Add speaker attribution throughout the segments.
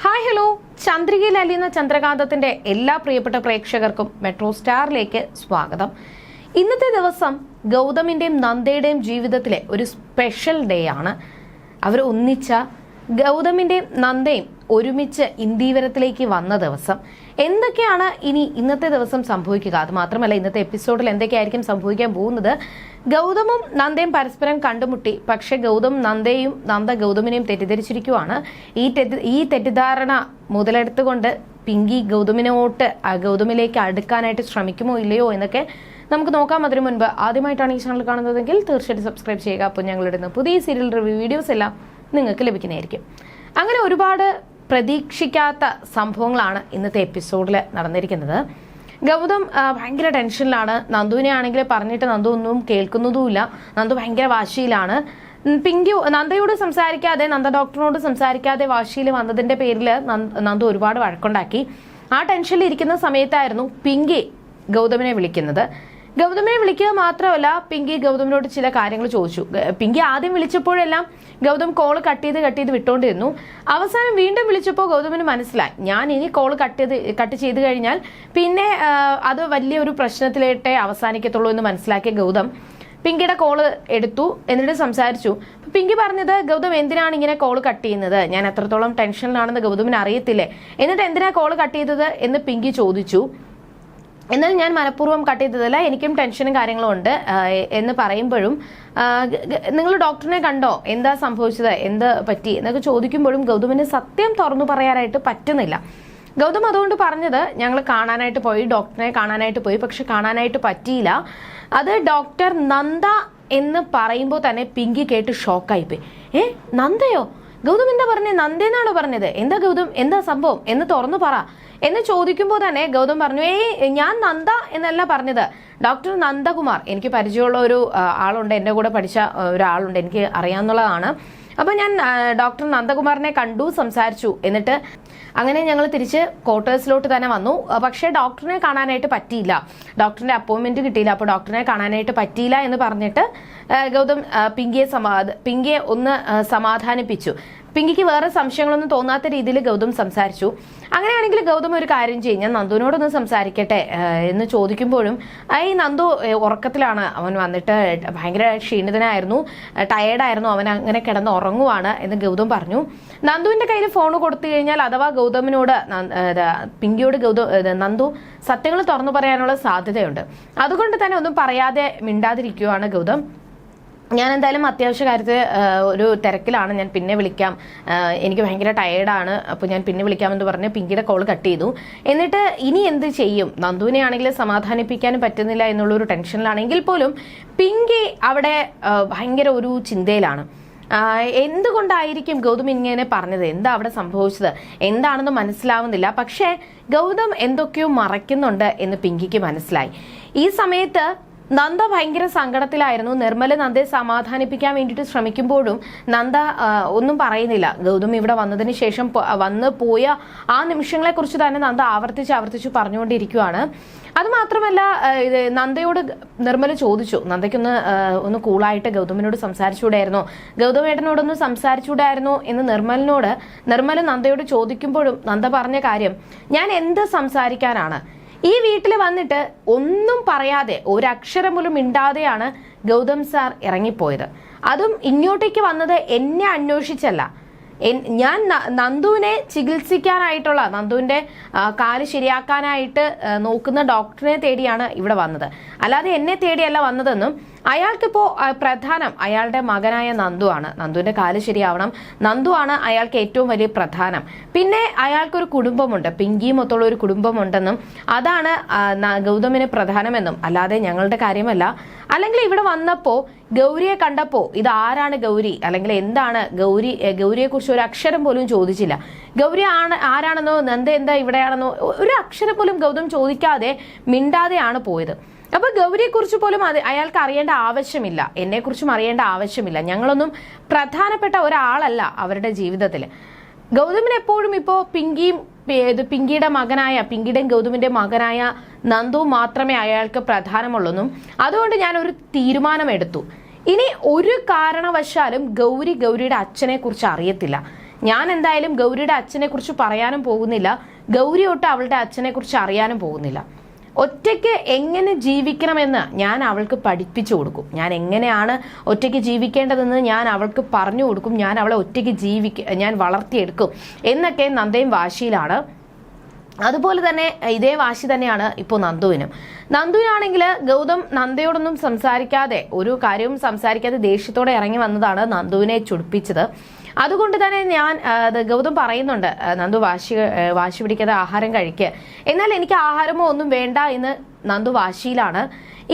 Speaker 1: Hi hello ചന്ദ്രികയിൽ അലിയുന്ന ചന്ദ്രകാന്തത്തിന്റെ എല്ലാ പ്രിയപ്പെട്ട പ്രേക്ഷകർക്കും മെട്രോ സ്റ്റാറിലേക്ക് സ്വാഗതം. ഇന്നത്തെ ദിവസം ഗൗതമിന്റെയും നന്ദയുടെയും ജീവിതത്തിലെ ഒരു സ്പെഷ്യൽ ഡേ ആണ്. അവർ ഒന്നിച്ച ഗൗതമിന്റെയും നന്ദയും ഒരുമിച്ച് ഇന്ദീവരത്തിലേക്ക് വന്ന ദിവസം. എന്തൊക്കെയാണ് ഇനി ഇന്നത്തെ ദിവസം സംഭവിക്കുക? അത് മാത്രമല്ല ഇന്നത്തെ എപ്പിസോഡിൽ എന്തൊക്കെയായിരിക്കും സംഭവിക്കാൻ പോകുന്നത്? ഗൗതമും നന്ദയും പരസ്പരം കണ്ടുമുട്ടി. പക്ഷേ ഗൗതം നന്ദയും നന്ദ ഗൗതമിനെയും തെറ്റിദ്ധരിച്ചിരിക്കുവാണ്. ഈ തെറ്റി ഈ തെറ്റിദ്ധാരണ മുതലെടുത്തുകൊണ്ട് പിങ്കി ഗൗതമിനോട്ട് ഗൗതമിലേക്ക് അടുക്കാനായിട്ട് ശ്രമിക്കുമോ ഇല്ലയോ എന്നൊക്കെ നമുക്ക് നോക്കാം. അതിനു മുൻപ് ആദ്യമായിട്ടാണ് ഈ ചാനൽ കാണുന്നതെങ്കിൽ തീർച്ചയായിട്ടും സബ്സ്ക്രൈബ് ചെയ്യുക. അപ്പോൾ ഞങ്ങളിടുന്ന പുതിയ സീരിയൽ റിവ്യൂ വീഡിയോസ് എല്ലാം നിങ്ങൾക്ക് ലഭിക്കുന്നതായിരിക്കും. അങ്ങനെ ഒരുപാട് പ്രതീക്ഷിക്കാത്ത സംഭവങ്ങളാണ് ഇന്നത്തെ എപ്പിസോഡിൽ നടന്നിരിക്കുന്നത്. ഗൗതം ഭയങ്കര ടെൻഷനിലാണ്. നന്ദുവിനെ ആണെങ്കിൽ പറഞ്ഞിട്ട് നന്ദു ഒന്നും കേൾക്കുന്നതുമില്ല. നന്ദു ഭയങ്കര വാശിയിലാണ്. പിങ്കി നന്ദയോട് സംസാരിക്കാതെ നന്ദ ഡോക്ടറിനോട് സംസാരിക്കാതെ വാശിയിൽ വന്നതിന്റെ പേരിൽ നന്ദു ഒരുപാട് വഴക്കുണ്ടാക്കി. ആ ടെൻഷനിൽ ഇരിക്കുന്ന സമയത്തായിരുന്നു പിങ്കി ഗൗതമിനെ വിളിക്കുന്നത്. ഗൗതമിനെ വിളിക്കുക മാത്രമല്ല പിങ്കി ഗൗതമിനോട് ചില കാര്യങ്ങൾ ചോദിച്ചു. പിങ്കി ആദ്യം വിളിച്ചപ്പോഴെല്ലാം ഗൗതം കോൾ കട്ട് ചെയ്ത് കട്ട് ചെയ്ത് വിട്ടോണ്ടിരുന്നു. അവസാനം വീണ്ടും വിളിച്ചപ്പോൾ ഗൗതമിന് മനസ്സിലായി. ഞാൻ ഇനി കോൾ കട്ട് ചെയ്ത് കട്ട് ചെയ്ത് കഴിഞ്ഞാൽ പിന്നെ അത് വലിയൊരു പ്രശ്നത്തിലേട്ടേ അവസാനിക്കത്തുള്ളൂ എന്ന് മനസ്സിലാക്കിയ ഗൗതം പിങ്കിയുടെ കോൾ എടുത്തു എന്നിട്ട് സംസാരിച്ചു. പിങ്കി പറഞ്ഞത് ഗൗതം എന്തിനാണ് ഇങ്ങനെ കോൾ കട്ട് ചെയ്യുന്നത്? ഞാൻ എത്രത്തോളം ടെൻഷനിലാണെന്ന് ഗൗതമിന് അറിയത്തില്ലേ? എന്നിട്ട് എന്തിനാ കോൾ കട്ട് ചെയ്തത്? എന്ന് പിങ്കി ചോദിച്ചു. എന്നാൽ ഞാൻ മനഃപൂർവം കട്ട് ചെയ്തതല്ല എനിക്കും ടെൻഷനും കാര്യങ്ങളും ഉണ്ട് എന്ന് പറയുമ്പോഴും നിങ്ങൾ ഡോക്ടറിനെ കണ്ടോ? എന്താ സംഭവിച്ചത്? എന്ത് പറ്റി? എന്നൊക്കെ ചോദിക്കുമ്പോഴും ഗൗതമിന് സത്യം തുറന്നു പറയാനായിട്ട് പറ്റുന്നില്ല. ഗൗതം അതുകൊണ്ട് പറഞ്ഞത് ഞങ്ങൾ കാണാനായിട്ട് പോയി ഡോക്ടറിനെ കാണാനായിട്ട് പോയി പക്ഷെ കാണാനായിട്ട് പറ്റിയില്ല. അത് ഡോക്ടർ നന്ദ എന്ന് പറയുമ്പോൾ തന്നെ പിങ്കി കേട്ട് ഷോക്കായിപ്പോയി ഏ നന്ദയോ? ഗൗതം എന്താ പറഞ്ഞത് നന്ദേന്നാണോ പറഞ്ഞത്? എന്താ ഗൗതം? എന്താ സംഭവം? എന്ന് തുറന്നു പറ. എന്ന് ചോദിക്കുമ്പോൾ തന്നെ ഗൗതം പറഞ്ഞു ഏയ് ഞാൻ നന്ദ എന്നല്ല പറഞ്ഞത്. ഡോക്ടർ നന്ദകുമാർ എനിക്ക് പരിചയമുള്ള ഒരു ആളുണ്ട്. എന്റെ കൂടെ പഠിച്ച ഒരാളുണ്ട്. എനിക്ക് അറിയാവുന്നതാണ് അപ്പൊ ഞാൻ ഡോക്ടർ നന്ദകുമാറിനെ കണ്ടു സംസാരിച്ചു. എന്നിട്ട് അങ്ങനെ ഞങ്ങൾ തിരിച്ച് ക്വാർട്ടേഴ്സിലോട്ട് തന്നെ വന്നു. പക്ഷേ ഡോക്ടറിനെ കാണാനായിട്ട് പറ്റിയില്ല. ഡോക്ടറിന്റെ അപ്പോയിന്റ്മെന്റ് കിട്ടിയില്ല. അപ്പോൾ ഡോക്ടറിനെ കാണാനായിട്ട് പറ്റിയില്ല എന്ന് പറഞ്ഞിട്ട് ഗൗതം പിങ്കിയെ സമാ പിങ്കിയെ ഒന്ന് സമാധാനിപ്പിച്ചു. പിങ്കിക്ക് വേറെ സംശയങ്ങളൊന്നും തോന്നാത്ത രീതിയിൽ ഗൗതം സംസാരിച്ചു. അങ്ങനെയാണെങ്കിൽ ഗൗതം ഒരു കാര്യം ചെയ്യും. ഞാൻ നന്ദുവിനോടൊന്ന് സംസാരിക്കട്ടെ എന്ന് ചോദിക്കുമ്പോഴും ഈ നന്ദു ഉറക്കത്തിലാണ്. അവൻ വന്നിട്ട് ഭയങ്കര ക്ഷീണിതനായിരുന്നു ടയേർഡായിരുന്നു അവൻ അങ്ങനെ കിടന്ന് ഉറങ്ങുവാണ് എന്ന് ഗൗതം പറഞ്ഞു. നന്ദുവിന്റെ കയ്യിൽ ഫോൺ കൊടുത്തു കഴിഞ്ഞാൽ അഥവാ ഗൗതമിനോട് പിങ്കിയോട് ഗൗതം നന്ദു സത്യങ്ങൾ തുറന്നു പറയാനുള്ള സാധ്യതയുണ്ട്. അതുകൊണ്ട് തന്നെ ഒന്നും പറയാതെ മിണ്ടാതിരിക്കുകയാണ് ഗൗതം. ഞാൻ എന്തായാലും അത്യാവശ്യ കാര്യത്തിൽ ഒരു തിരക്കിലാണ്. ഞാൻ പിന്നെ വിളിക്കാം. എനിക്ക് ഭയങ്കര ടയേർഡാണ് അപ്പോൾ ഞാൻ പിന്നെ വിളിക്കാമെന്ന് പറഞ്ഞ് പിങ്കിയുടെ കോൾ കട്ട് ചെയ്തു. എന്നിട്ട് ഇനി എന്ത് ചെയ്യും? നന്ദുവിനെ ആണെങ്കിൽ സമാധാനിപ്പിക്കാനും പറ്റുന്നില്ല എന്നുള്ളൊരു ടെൻഷനിലാണെങ്കിൽ പോലും പിങ്കി അവിടെ ഭയങ്കര ഒരു ചിന്തയിലാണ്. എന്തുകൊണ്ടായിരിക്കും ഗൗതം ഇങ്ങനെ പറഞ്ഞത്? എന്താ അവിടെ സംഭവിച്ചത്? എന്താണെന്ന് മനസ്സിലാവുന്നില്ല. പക്ഷേ ഗൗതം എന്തൊക്കെയോ മറയ്ക്കുന്നുണ്ട് എന്ന് പിങ്കിക്ക് മനസ്സിലായി. ഈ സമയത്ത് നന്ദ ഭയങ്കര സങ്കടത്തിലായിരുന്നു. നിർമ്മല നന്ദയെ സമാധാനിപ്പിക്കാൻ വേണ്ടിയിട്ട് ശ്രമിക്കുമ്പോഴും നന്ദ ഒന്നും പറയുന്നില്ല. ഗൗതം ഇവിടെ വന്നതിന് ശേഷം വന്ന് പോയ ആ നിമിഷങ്ങളെ കുറിച്ച് തന്നെ നന്ദ ആവർത്തിച്ച് ആവർത്തിച്ച് പറഞ്ഞുകൊണ്ടിരിക്കുകയാണ് അതുമാത്രമല്ല നന്ദയോട് നിർമ്മല ചോദിച്ചു. നന്ദയ്ക്കൊന്ന് ഒന്ന് കൂളായിട്ട് ഗൗതമിനോട് സംസാരിച്ചുകൂടായിരുന്നോ? ഗൗതമേട്ടനോടൊന്ന് സംസാരിച്ചുകൂടായിരുന്നോ എന്ന് നിർമ്മലിനോട് നിർമ്മല നന്ദയോട് ചോദിക്കുമ്പോഴും നന്ദ പറഞ്ഞ കാര്യം ഞാൻ എന്ത് സംസാരിക്കാനാണ്? ഈ വീട്ടിൽ വന്നിട്ട് ഒന്നും പറയാതെ ഒരക്ഷരം പോലും മിണ്ടാതെയാണ് ഗൗതം സാർ ഇറങ്ങിപ്പോയത്. അതും ഇങ്ങോട്ടേക്ക് വന്നത് എന്നെ അന്വേഷിച്ചല്ല. ഞാൻ നന്ദുവിനെ ചികിത്സിക്കാനായിട്ടുള്ള നന്ദുവിന്റെ കാൽ ശരിയാക്കാനായിട്ട് നോക്കുന്ന ഡോക്ടറിനെ തേടിയാണ് ഇവിടെ വന്നത്. അല്ലാതെ എന്നെ തേടിയല്ല വന്നതെന്നും അയാൾക്കിപ്പോ പ്രധാനം അയാളുടെ മകനായ നന്ദു ആണ്. നന്ദുവിന്റെ കാൽ ശരിയാവണം. നന്ദു ആണ് അയാൾക്ക് ഏറ്റവും വലിയ പ്രധാനം. പിന്നെ അയാൾക്കൊരു കുടുംബമുണ്ട്. പിങ്കി മൊത്തമുള്ള ഒരു കുടുംബമുണ്ടെന്നും അതാണ് ഗൗതമിന് പ്രധാനമെന്നും. അല്ലാതെ ഞങ്ങളുടെ കാര്യമല്ല. അല്ലെങ്കിൽ ഇവിടെ വന്നപ്പോൾ ഗൗരിയെ കണ്ടപ്പോൾ ഇത് ആരാണ് ഗൗരി? അല്ലെങ്കിൽ എന്താണ് ഗൗരി ഗൗരിയെക്കുറിച്ച് ഒരു അക്ഷരം പോലും ചോദിച്ചില്ല. ഗൗരി ആണ് ആരാണെന്നോ നന്ദ എന്താ ഇവിടെയാണെന്നോ ഒരു അക്ഷരം പോലും ഗൗതം ചോദിക്കാതെ മിണ്ടാതെയാണ് പോയത്. അപ്പൊ ഗൗരിയെ കുറിച്ച് പോലും അത് അയാൾക്ക് അറിയേണ്ട ആവശ്യമില്ല. എന്നെ കുറിച്ചും അറിയേണ്ട ആവശ്യമില്ല. ഞങ്ങളൊന്നും പ്രധാനപ്പെട്ട ഒരാളല്ല അവരുടെ ജീവിതത്തിൽ ഗൗതമിന് എപ്പോഴും ഇപ്പോ പിങ്കിയും ഇത് പിങ്കിയുടെ മകനായ പിങ്കിയുടെയും ഗൗതമിന്റെ മകനായ നന്ദു മാത്രമേ അയാൾക്ക് പ്രധാനമുള്ളൂന്നും. അതുകൊണ്ട് ഞാൻ ഒരു തീരുമാനമെടുത്തു. ഇനി ഒരു കാരണവശാലും ഗൗരി ഗൗരിയുടെ അച്ഛനെ കുറിച്ച് അറിയത്തില്ല. ഞാൻ എന്തായാലും ഗൗരിയുടെ അച്ഛനെ കുറിച്ച് പറയാനും പോകുന്നില്ല. ഗൗരി അവളുടെ അച്ഛനെ കുറിച്ച് അറിയാനും പോകുന്നില്ല. ഒറ്റയ്ക്ക് എങ്ങനെ ജീവിക്കണമെന്ന് ഞാൻ അവൾക്ക് പഠിപ്പിച്ചു കൊടുക്കും. ഞാൻ എങ്ങനെയാണ് ഒറ്റയ്ക്ക് ജീവിക്കേണ്ടതെന്ന് ഞാൻ അവൾക്ക് പറഞ്ഞു കൊടുക്കും. ഞാൻ അവളെ ഒറ്റയ്ക്ക് ജീവിക്ക ഞാൻ വളർത്തിയെടുക്കും എന്നൊക്കെ നന്ദയും വാശിയിലാണ്. അതുപോലെ തന്നെ ഇതേ വാശി തന്നെയാണ് ഇപ്പോൾ നന്ദുവിനും. നന്ദുവിനാണെങ്കിൽ ഗൗതം നന്ദയോടൊന്നും സംസാരിക്കാതെ ഒരു കാര്യവും സംസാരിക്കാതെ ദേഷ്യത്തോടെ ഇറങ്ങി വന്നതാണ് നന്ദുവിനെ ചുടിപ്പിച്ചത്. അതുകൊണ്ട് തന്നെ ഞാൻ ഗൗതം പറയുന്നുണ്ട് നന്ദു വാശി വാശി പിടിക്കാതെ ആഹാരം കഴിക്കുക എന്നാൽ എനിക്ക് ആഹാരമോ ഒന്നും വേണ്ട എന്ന് നന്ദു വാശിയിലാണ്.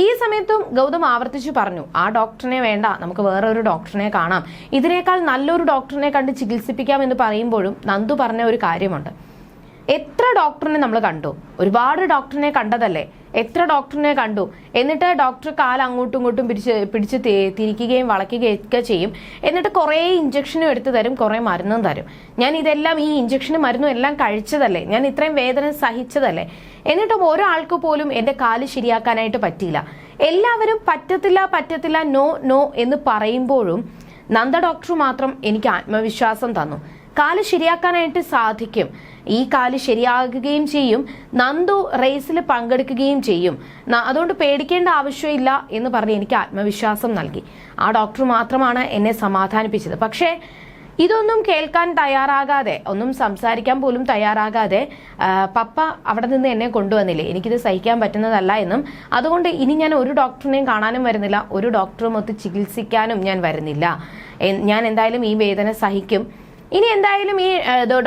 Speaker 1: ഈ സമയത്തും ഗൗതം ആവർത്തിച്ചു പറഞ്ഞു ആ ഡോക്ടറിനെ വേണ്ട നമുക്ക് വേറെ ഒരു ഡോക്ടറിനെ കാണാം. ഇതിനേക്കാൾ നല്ലൊരു ഡോക്ടറിനെ കണ്ട് ചികിത്സിപ്പിക്കാം എന്ന് പറയുമ്പോഴും നന്ദു പറഞ്ഞ ഒരു കാര്യമുണ്ട്. എത്ര ഡോക്ടറിനെ നമ്മൾ കണ്ടു? ഒരുപാട് ഡോക്ടറിനെ കണ്ടതല്ലേ? എത്ര ഡോക്ടറിനെ കണ്ടു? എന്നിട്ട് ഡോക്ടർ കാൽ അങ്ങോട്ടും ഇങ്ങോട്ടും പിടിച്ച് പിടിച്ച് തിരിക്കുകയും വളയ്ക്കുകയും ഒക്കെ ചെയ്യും. എന്നിട്ട് കുറേ ഇഞ്ചക്ഷനും എടുത്ത് തരും കുറേ മരുന്നും തരും. ഞാൻ ഇതെല്ലാം ഈ ഇഞ്ചക്ഷനും മരുന്നും എല്ലാം കഴിച്ചതല്ലേ? ഞാൻ ഇത്രയും വേദന സഹിച്ചതല്ലേ? എന്നിട്ടും ഒരാൾക്ക് പോലും എന്റെ കാൽ ശരിയാക്കാനായിട്ട് പറ്റിയില്ല. എല്ലാവരും പറ്റത്തില്ല പറ്റത്തില്ല നോ നോ എന്ന് പറയുമ്പോഴും നന്ദ ഡോക്ടർ മാത്രം എനിക്ക് ആത്മവിശ്വാസം തന്നു. കാൽ ശരിയാക്കാനായിട്ട് സാധിക്കും. ഈ കാൽ ശരിയാകുകയും ചെയ്യും. നന്ദു റേസിൽ പങ്കെടുക്കുകയും ചെയ്യും. അതുകൊണ്ട് പേടിക്കേണ്ട ആവശ്യമില്ല എന്ന് പറഞ്ഞ് എനിക്ക് ആത്മവിശ്വാസം നൽകി. ആ ഡോക്ടർ മാത്രമാണ് എന്നെ സമാധാനിപ്പിച്ചത്. പക്ഷേ ഇതൊന്നും കേൾക്കാൻ തയ്യാറാകാതെ ഒന്നും സംസാരിക്കാൻ പോലും തയ്യാറാകാതെ പപ്പ അവിടെ നിന്ന് എന്നെ കൊണ്ടുവന്നില്ലേ? എനിക്കിത് സഹിക്കാൻ പറ്റുന്നതല്ല എന്നും. അതുകൊണ്ട് ഇനി ഞാൻ ഒരു ഡോക്ടറിനെയും കാണാനും വരുന്നില്ല. ഒരു ഡോക്ടറും ഒത്ത് ചികിത്സിക്കാനും ഞാൻ വരുന്നില്ല. ഞാൻ എന്തായാലും ഈ വേദന സഹിക്കും. ഇനി എന്തായാലും ഈ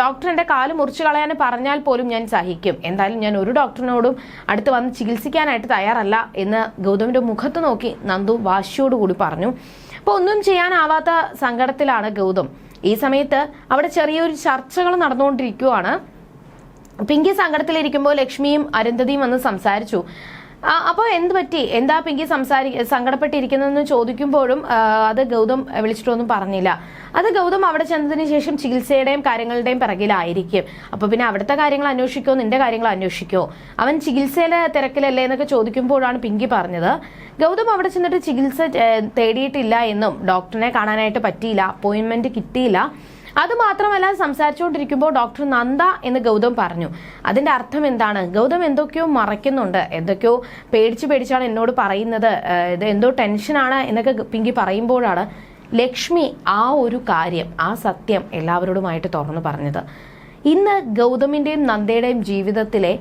Speaker 1: ഡോക്ടറിന്റെ കാൽ മുറിച്ചു കളയാൻ പറഞ്ഞാൽ പോലും ഞാൻ സഹിക്കും. എന്തായാലും ഞാൻ ഒരു ഡോക്ടറിനോടും അടുത്ത് വന്ന് ചികിത്സിക്കാനായിട്ട് തയ്യാറല്ല എന്ന് ഗൗതമിന്റെ മുഖത്ത് നോക്കി നന്ദു വാശിയോടുകൂടി പറഞ്ഞു. അപ്പോൾ ഒന്നും ചെയ്യാനാവാത്ത സങ്കടത്തിലാണ് ഗൗതം. ഈ സമയത്ത് അവിടെ ചെറിയൊരു ചർച്ചകൾ നടന്നുകൊണ്ടിരിക്കുവാണ്. പിങ്കി സങ്കടത്തിലിരിക്കുമ്പോൾ ലക്ഷ്മിയും അരുന്ധതിയും വന്ന് സംസാരിച്ചു. അപ്പോൾ എന്ത് പറ്റി? എന്താ പിങ്കി സംസാരി സങ്കടപ്പെട്ടിരിക്കുന്നതെന്ന് ചോദിക്കുമ്പോഴും അത് ഗൗതം വിളിച്ചിട്ടൊന്നും പറഞ്ഞില്ല. അത് ഗൗതം അവിടെ ചെന്നതിന് ശേഷം ചികിത്സയുടെയും കാര്യങ്ങളുടെയും പിറകിലായിരിക്കും. അപ്പോൾ പിന്നെ അവിടുത്തെ കാര്യങ്ങൾ അന്വേഷിക്കോ? നിന്റെ കാര്യങ്ങൾ അന്വേഷിക്കോ? അവൻ ചികിത്സയിലെ തിരക്കിലല്ലേ എന്നൊക്കെ ചോദിക്കുമ്പോഴാണ് പിങ്കി പറഞ്ഞത്. ഗൗതം അവിടെ ചെന്നിട്ട് ചികിത്സ തേടിയിട്ടില്ല എന്നും ഡോക്ടറിനെ കാണാനായിട്ട് പറ്റിയില്ല അപ്പോയിന്റ്മെന്റ് കിട്ടിയില്ല. അത് മാത്രമല്ല സംസാരിച്ചുകൊണ്ടിരിക്കുമ്പോൾ ഡോക്ടർ നന്ദ എന്ന് ഗൗതം പറഞ്ഞു. അതിന്റെ അർത്ഥം എന്താണ്? ഗൗതം എന്തൊക്കെയോ മറയ്ക്കുന്നുണ്ട്. എന്തൊക്കെയോ പേടിച്ച് പേടിച്ചാണ് എന്നോട് പറയുന്നത്. ഇത് എന്തോ ടെൻഷനാണ് എന്നൊക്കെ പിങ്കി പറയുമ്പോഴാണ് ലക്ഷ്മി ആ ഒരു കാര്യം ആ സത്യം എല്ലാവരോടുമായിട്ട് തുറന്നു പറഞ്ഞത്. ഇന്ന് ഗൗതമിന്റെയും നന്ദയുടെയും ജീവിതത്തിലെ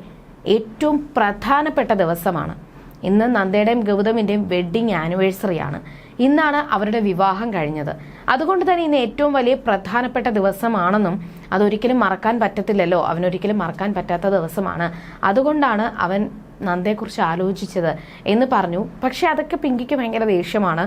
Speaker 1: ഏറ്റവും പ്രധാനപ്പെട്ട ദിവസമാണ്. ഇന്ന് നന്ദയുടെയും ഗൗതമിന്റെയും വെഡ്ഡിങ് ആനിവേഴ്സറിയാണ് ഇന്നാണ് അവരുടെ വിവാഹം കഴിഞ്ഞത്. അതുകൊണ്ട് തന്നെ ഇന്ന് ഏറ്റവും വലിയ പ്രധാനപ്പെട്ട ദിവസമാണെന്നും അതൊരിക്കലും മറക്കാൻ പറ്റത്തില്ലല്ലോ. അവനൊരിക്കലും മറക്കാൻ പറ്റാത്ത ദിവസമാണ്. അതുകൊണ്ടാണ് അവൻ നന്ദയെക്കുറിച്ച് ആലോചിച്ചത് എന്ന് പറഞ്ഞു. പക്ഷെ അതൊക്കെ പിങ്കിക്ക് ഭയങ്കര ദേഷ്യമാണ്.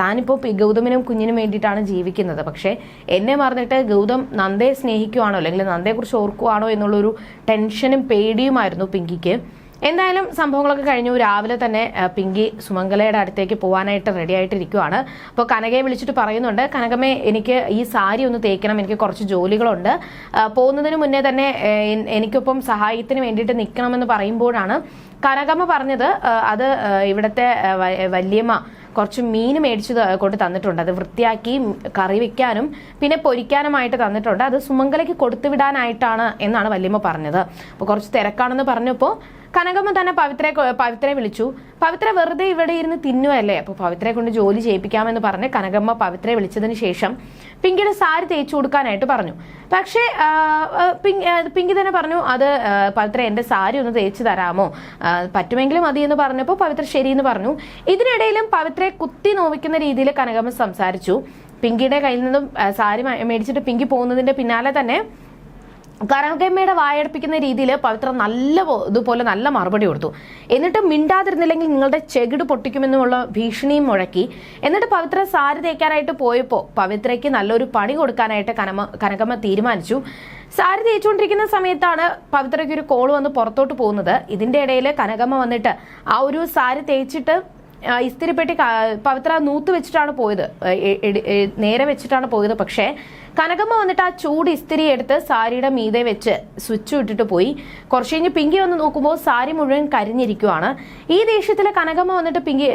Speaker 1: താനിപ്പോൾ ഗൗതമിനും കുഞ്ഞിനും വേണ്ടിയിട്ടാണ് ജീവിക്കുന്നത്. പക്ഷേ എന്നെ മറന്നിട്ട് ഗൗതം നന്ദയെ സ്നേഹിക്കുവാണോ അല്ലെങ്കിൽ നന്ദയെക്കുറിച്ച് ഓർക്കുവാണോ എന്നുള്ളൊരു ടെൻഷനും പേടിയുമായിരുന്നു പിങ്കിക്ക്. എന്തായാലും സംഭവങ്ങളൊക്കെ കഴിഞ്ഞു. രാവിലെ തന്നെ പിങ്കി സുമംഗലയുടെ അടുത്തേക്ക് പോകാനായിട്ട് റെഡി ആയിട്ടിരിക്കുവാണ്. അപ്പോൾ കനകയെ വിളിച്ചിട്ട് പറയുന്നുണ്ട് കനകമേ എനിക്ക് ഈ സാരി ഒന്ന് തേക്കണം. എനിക്ക് കുറച്ച് ജോലികളുണ്ട്. പോകുന്നതിന് മുന്നേ തന്നെ എനിക്കൊപ്പം സഹായത്തിന് വേണ്ടിയിട്ട് നിൽക്കണമെന്ന് പറയുമ്പോഴാണ് കനകമ്മ പറഞ്ഞത്. അത് ഇവിടുത്തെ വല്യമ്മ കുറച്ച് മീൻ മേടിച്ച് കൊണ്ട് തന്നിട്ടുണ്ട്. അത് വൃത്തിയാക്കി കറി വെക്കാനും പിന്നെ പൊരിക്കാനുമായിട്ട് തന്നിട്ടുണ്ട്. അത് സുമംഗലയ്ക്ക് കൊടുത്തുവിടാനായിട്ടാണ് എന്നാണ് വല്യമ്മ പറഞ്ഞത്. അപ്പോൾ കുറച്ച് തിരക്കാണെന്ന് പറഞ്ഞപ്പോൾ കനകമ്മ തന്നെ പവിത്രയെ പവിത്രയെ വിളിച്ചു. പവിത്ര വെറുതെ ഇവിടെ ഇരുന്ന് തിന്നുവല്ലേ? അപ്പോൾ പവിത്രയെ കൊണ്ട് ജോലി ചെയ്യിപ്പിക്കാമെന്ന് പറഞ്ഞ് കനകമ്മ പവിത്രയെ വിളിച്ചതിന് ശേഷം പിങ്കിയുടെ സാരി തേച്ചു കൊടുക്കാനായിട്ട് പറഞ്ഞു. പക്ഷേ പിങ്കി തന്നെ പറഞ്ഞു അത് പവിത്ര എന്റെ സാരി ഒന്ന് തേച്ച് തരാമോ? പറ്റുമെങ്കിലും മതി എന്ന് പറഞ്ഞപ്പോൾ പവിത്ര ശരിയെന്ന് പറഞ്ഞു. ഇതിനിടയിലും പവിത്രയെ കുത്തി നോവിക്കുന്ന രീതിയിൽ കനകമ്മ സംസാരിച്ചു. പിങ്കിയുടെ കയ്യിൽ നിന്നും സാരി മേടിച്ചിട്ട് പിങ്കി പോകുന്നതിന്റെ പിന്നാലെ തന്നെ കനകമ്മയുടെ വായടപ്പിക്കുന്ന രീതിയിൽ പവിത്ര നല്ല ഇതുപോലെ നല്ല മറുപടി കൊടുത്തു. എന്നിട്ട് മിണ്ടാതിരുന്നില്ലെങ്കിൽ നിങ്ങളുടെ ചെകിട് പൊട്ടിക്കുമെന്നുമുള്ള ഭീഷണിയും മുഴക്കി. എന്നിട്ട് പവിത്ര സാരി തേക്കാനായിട്ട് പോയപ്പോൾ പവിത്രയ്ക്ക് നല്ലൊരു പണി കൊടുക്കാനായിട്ട് കനമ കനകമ്മ തീരുമാനിച്ചു. സാരി തേച്ചുകൊണ്ടിരിക്കുന്ന സമയത്താണ് പവിത്രയ്ക്ക് ഒരു കോൾ വന്ന് പുറത്തോട്ട് പോകുന്നത്. ഇതിന്റെ ഇടയിൽ കനകമ്മ വന്നിട്ട് ആ ഒരു സാരി തേച്ചിട്ട് ഇസ്തിരിപ്പെട്ടി പവിത്ര നൂത്ത് വെച്ചിട്ടാണ് പോയത്. നേരെ വെച്ചിട്ടാണ് പോയത്. പക്ഷേ കനകമ്മ വന്നിട്ട് ആ ചൂട് ഇസ്തിരി എടുത്ത് സാരിയുടെ മീതെ വെച്ച് സ്വിച്ച് ഇട്ടിട്ട് പോയി. കുറച്ച് കഴിഞ്ഞ് പിങ്കി വന്ന് നോക്കുമ്പോൾ സാരി മുഴുവൻ കരിഞ്ഞിരിക്കുവാണ്. ഈ ദേഷ്യത്തിലെ കനകമ്മ വന്നിട്ട് പിങ്കി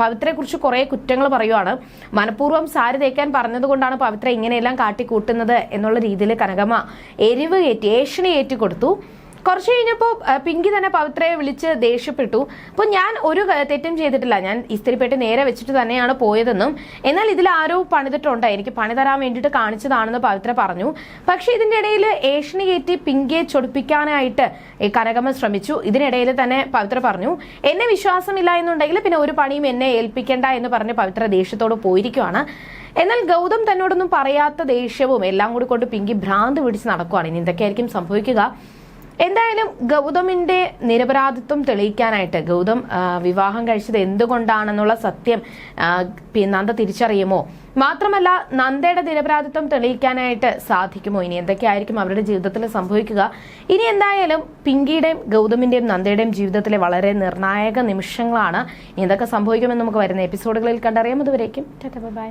Speaker 1: പവിത്രയെ കുറിച്ച് കുറെ കുറ്റങ്ങൾ പറയുവാണ്. മനഃപൂർവം സാരി തേക്കാൻ പറഞ്ഞതുകൊണ്ടാണ് പവിത്ര ഇങ്ങനെയെല്ലാം കാട്ടിക്കൂട്ടുന്നത് എന്നുള്ള രീതിയിൽ കനകമ്മ എരിവ് കയറ്റി ഏഷണി ഏറ്റി കൊടുത്തു. കുറച്ച് കഴിഞ്ഞപ്പോൾ പിങ്കി തന്നെ പവിത്രയെ വിളിച്ച് ദേഷ്യപ്പെട്ടു. അപ്പോൾ ഞാൻ ഒരു തെറ്റും ചെയ്തിട്ടില്ല. ഞാൻ ഇസ്തിരിപ്പെട്ട് നേരെ വെച്ചിട്ട് തന്നെയാണ് പോയതെന്നും എന്നാൽ ഇതിൽ ആരോ പണിതിട്ടുണ്ട്. എനിക്ക് പണി തരാൻ വേണ്ടിയിട്ട് കാണിച്ചതാണെന്ന് പവിത്ര പറഞ്ഞു. പക്ഷേ ഇതിന്റെ ഇടയിൽ ഏഷ്യന് കയറ്റി പിങ്കിയെ ചൊടിപ്പിക്കാനായിട്ട് കനകമ്മ ശ്രമിച്ചു. ഇതിനിടയിൽ തന്നെ പവിത്ര പറഞ്ഞു എന്നെ വിശ്വാസമില്ല എന്നുണ്ടെങ്കിൽ പിന്നെ ഒരു പണിയും എന്നെ ഏൽപ്പിക്കേണ്ട എന്ന് പറഞ്ഞ് പവിത്ര ദേഷ്യത്തോട് പോയിരിക്കുവാണ്. എന്നാൽ ഗൗതം തന്നോടൊന്നും പറയാത്ത ദേഷ്യവും എല്ലാം കൂടി കൊണ്ട് പിങ്കി ഭ്രാന്ത് പിടിച്ച് നടക്കുവാണ്. ഇനി എന്തൊക്കെയായിരിക്കും സംഭവിക്കുക? എന്തായാലും ഗൗതമിന്റെ നിരപരാധിത്വം തെളിയിക്കാനായിട്ട് ഗൗതം വിവാഹം കഴിച്ചത് എന്തുകൊണ്ടാണെന്നുള്ള സത്യം നന്ദ തിരിച്ചറിയുമോ? മാത്രമല്ല നന്ദയുടെ നിരപരാധിത്വം തെളിയിക്കാനായിട്ട് സാധിക്കുമോ? ഇനി എന്തൊക്കെയായിരിക്കും അവരുടെ ജീവിതത്തിൽ സംഭവിക്കുക? ഇനി എന്തായാലും പിങ്കിയുടെയും ഗൗതമിന്റെയും നന്ദയുടെയും ജീവിതത്തിലെ വളരെ നിർണായക നിമിഷങ്ങളാണ്. ഇനി എന്തൊക്കെ സംഭവിക്കുമെന്ന് നമുക്ക് വരുന്ന എപ്പിസോഡുകളിൽ കണ്ടറിയാം. അതുവരേക്കും ബൈ.